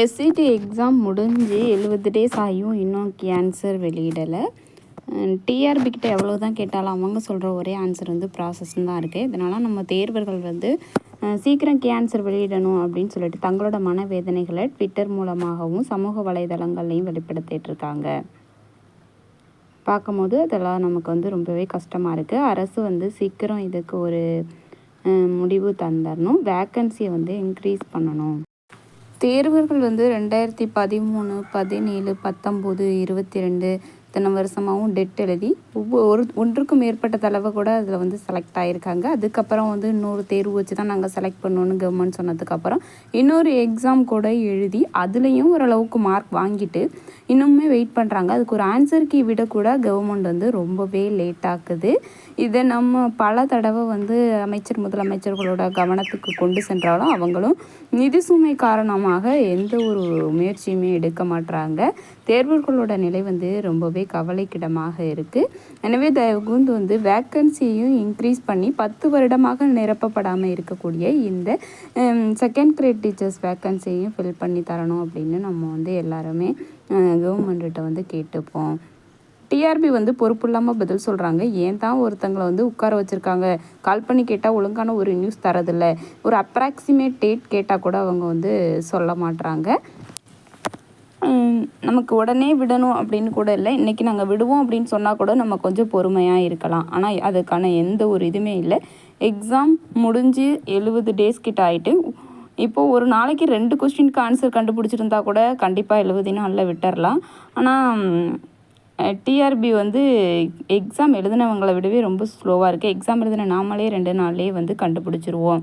SCD exam முடிஞ்சு எழுபது days ஆகியும் இன்னும் ஆன்சர் வெளியிடலை. டிஆர்பி கிட்ட எவ்வளோ தான் கேட்டாலும் அவங்க சொல்கிற ஒரே ஆன்சர் வந்து ப்ராசஸ்ன்னு தான் இருக்குது இதனால் நம்ம தேர்வர்கள் வந்து சீக்கிரம் கேன்சர் வெளியிடணும் அப்படின்னு சொல்லிட்டு தங்களோட மனவேதனைகளை ட்விட்டர் மூலமாகவும் சமூக வலைதளங்கள்லையும் வெளிப்படுத்திகிட்டு இருக்காங்க. பார்க்கும்போது அதெல்லாம் நமக்கு வந்து ரொம்பவே கஷ்டமாக இருக்குது அரசு வந்து சீக்கிரம் இதுக்கு ஒரு முடிவு தந்துடணும் வேக்கன்சியை வந்து இன்க்ரீஸ் பண்ணணும். தேர்வுகள் வந்து ரெண்டாயிரத்தி பதிமூணு பதினேழு பத்தொம்போது இருபத்தி ரெண்டு இத்தனை வருஷமாகவும் டெட் எழுதி ஒவ்வொரு ஒன்றுக்கும் மேற்பட்ட தடவை கூட அதில் வந்து செலக்ட் ஆகியிருக்காங்க அதுக்கப்புறம் வந்து இன்னொரு தேர்வு வச்சு தான் நாங்கள் செலக்ட் பண்ணோன்னு கவர்மெண்ட் சொன்னதுக்கப்புறம் இன்னொரு எக்ஸாம் கூட எழுதி அதுலேயும் ஓரளவுக்கு மார்க் வாங்கிட்டு இன்னுமே வெயிட் பண்ணுறாங்க அதுக்கு ஒரு ஆன்சர் கீ விட கூட கவர்மெண்ட் வந்து ரொம்பவே லேட் ஆக்குது. இதை நம்ம பல தடவை வந்து அமைச்சர் முதலமைச்சர்களோட கவனத்துக்கு கொண்டு சென்றாலும் அவங்களும் நிதி சுமை காரணமாக எந்த ஒரு முயற்சியுமே எடுக்க மாட்றாங்க. தேர்வர்களோட நிலை வந்து ரொம்பவே கவலைக்கிடமாக இருக்குது எனவே தயவுகூர்ந்து வந்து வேக்கன்சியையும் இன்க்ரீஸ் பண்ணி பத்து வருடமாக நிரப்பப்படாமல் இருக்கக்கூடிய இந்த செகண்ட் கிரேட் டீச்சர்ஸ் வேக்கன்சியையும் ஃபில் பண்ணி தரணும் அப்படின்னு நம்ம வந்து எல்லாருமே கவர்மெண்ட்டிட்ட வந்து கேட்டுப்போம். டிஆர்பி வந்து பொறுப்பு இல்லாமல் பதில் சொல்கிறாங்க ஏன் தான் ஒருத்தங்களை வந்து உட்கார வச்சுருக்காங்க? கால் பண்ணி கேட்டால் ஒழுங்கான ஒரு நியூஸ் தரதில்ல. ஒரு அப்ராக்சிமேட் டேட் கேட்டால் கூட அவங்க வந்து சொல்ல மாட்டுறாங்க நமக்கு உடனே விடணும் அப்படின்னு கூட இல்லை. இன்றைக்கி நாங்கள் விடுவோம் அப்படின்னு சொன்னால் கூட நம்ம கொஞ்சம் பொறுமையாக இருக்கலாம். ஆனால் அதுக்கான எந்த ஒரு இதுவுமே இல்லை. எக்ஸாம் முடிஞ்சு எழுபது டேஸ் கிட்ட ஆகிட்டு இப்போது ஒரு நாளைக்கு ரெண்டு கொஸ்டினுக்கு ஆன்சர் கண்டுபிடிச்சிருந்தா கூட கண்டிப்பாக எழுபது நாளில் விட்டுறலாம். ஆனால் டிஆர்பி வந்து எக்ஸாம் எழுதினவங்களை விடவே ரொம்ப ஸ்லோவாக இருக்குது எக்ஸாம் எழுதின நாமளே ரெண்டு நாள்லேயே வந்து கண்டுபிடிச்சிருவோம்.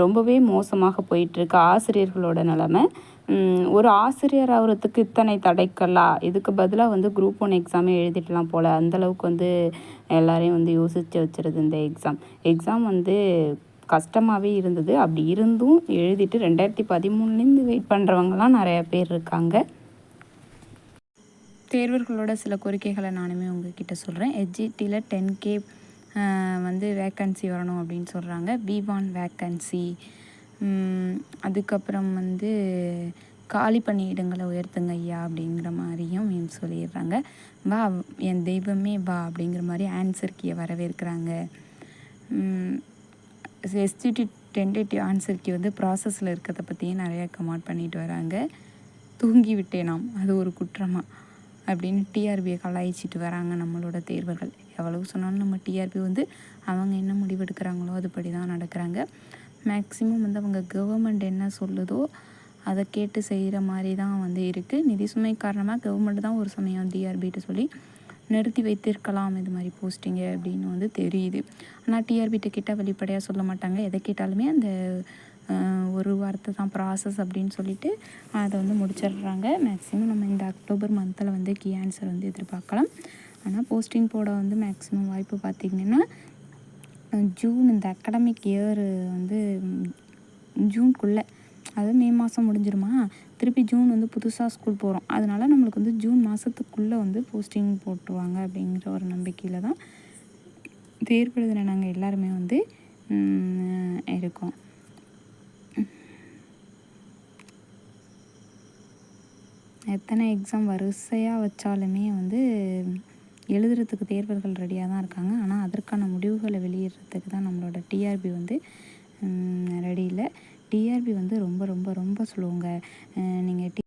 ரொம்பவே மோசமாக போயிட்டுருக்கு ஆசிரியர்களோட நிலமை. ஒரு ஆசிரியர் ஆகிறதுக்கு இத்தனை தடைக்கல்லா? இதுக்கு பதிலாக வந்து குரூப் ஒன் எக்ஸாமே எழுதிடலாம் போல். அந்தளவுக்கு வந்து எல்லாரையும் வந்து யோசித்து வச்சுருது இந்த எக்ஸாம் எக்ஸாம் வந்து கஷ்டமாகவே இருந்தது. அப்படி இருந்தும் எழுதிட்டு ரெண்டாயிரத்தி பதிமூணுலேருந்து வெயிட் பண்ணுறவங்கலாம் நிறைய பேர் இருக்காங்க. தேர்வர்களோட சில கோரிக்கைகளை நானுமே உங்ககிட்ட சொல்கிறேன் ஹெச்ஜிடியில் டென் கே வந்து வேக்கன்சி வரணும் அப்படின்னு சொல்கிறாங்க பிவான் வேக்கன்சி அதுக்கப்புறம் வந்து காலி பணியிடங்களை உயர்த்துங்க ஐயா அப்படிங்கிற மாதிரியும் சொல்லிடுறாங்க. வா என் தெய்வமே வா அப்படிங்கிற மாதிரி ஆன்சர் கீயை வரவேற்கிறாங்க. எஸ்டிடி டென்டேட்டிவ் ஆன்சர் கீ வந்து ப்ராசஸில் இருக்கிறத பற்றியும் நிறையா கமெண்ட் பண்ணிட்டு வராங்க. தூங்கி விட்டேனாம் அது ஒரு குற்றமாக அப்படின்னு டிஆர்பியை கலாய்ச்சிட்டு வராங்க நம்மளோட தேர்வர்கள். எவ்வளவு சொன்னாலும் நம்ம டிஆர்பி வந்து அவங்க என்ன முடிவெடுக்கிறாங்களோ அதுபடி தான் நடக்கிறாங்க. மேக்ஸிமம் வந்து அவங்க கவர்மெண்ட் என்ன சொல்லுதோ அதை கேட்டு செய்கிற மாதிரி தான் வந்து இருக்குது நிதி சுமை காரணமாக கவர்மெண்ட் தான் ஒரு சமயம் டிஆர்பிகிட்ட சொல்லி நிறுத்தி வைத்திருக்கலாம் இது மாதிரி போஸ்டிங்க அப்படின்னு வந்து தெரியுது. ஆனால் டிஆர்பிகிட்ட கிட்ட வெளிப்படையாக சொல்ல மாட்டாங்க. எதை கேட்டாலுமே அந்த ஒரு வார்த்தை தான் ப்ராசஸ் அப்படின்னு சொல்லிட்டு அதை வந்து முடிச்சிடுறாங்க. மேக்ஸிமம் நம்ம இந்த அக்டோபர் மந்தில் வந்து கீ ஆன்சர் வந்து எதிர்பார்க்கலாம். ஆனால் போஸ்டிங் போட வந்து மேக்ஸிமம் வாய்ப்பு பார்த்திங்கன்னா ஜூன் இந்த அகடமிக் இயர் வந்து ஜூன்குள்ளே அது மே மாதம் முடிஞ்சிருமா? திருப்பி ஜூன் வந்து புதுசாக ஸ்கூல் போகிறோம் அதனால் நம்மளுக்கு வந்து ஜூன் மாதத்துக்குள்ளே வந்து போஸ்டிங் போட்டுருவாங்க அப்படிங்கிற ஒரு நம்பிக்கையில் தான் தேர்வு நாங்கள் எல்லாருமே வந்து இருக்கோம். எத்தனை எக்ஸாம் வரிசையாக வச்சாலுமே வந்து எழுதுறதுக்கு தேர்வர்கள் ரெடியாக தான் இருக்காங்க. ஆனால் அதற்கான முடிவுகளை வெளியிடுறதுக்கு தான் நம்மளோட டிஆர்பி வந்து ரெடி இல்லை டிஆர்பி வந்து ரொம்ப ரொம்ப ரொம்ப ஸ்லோங்க நீங்கள்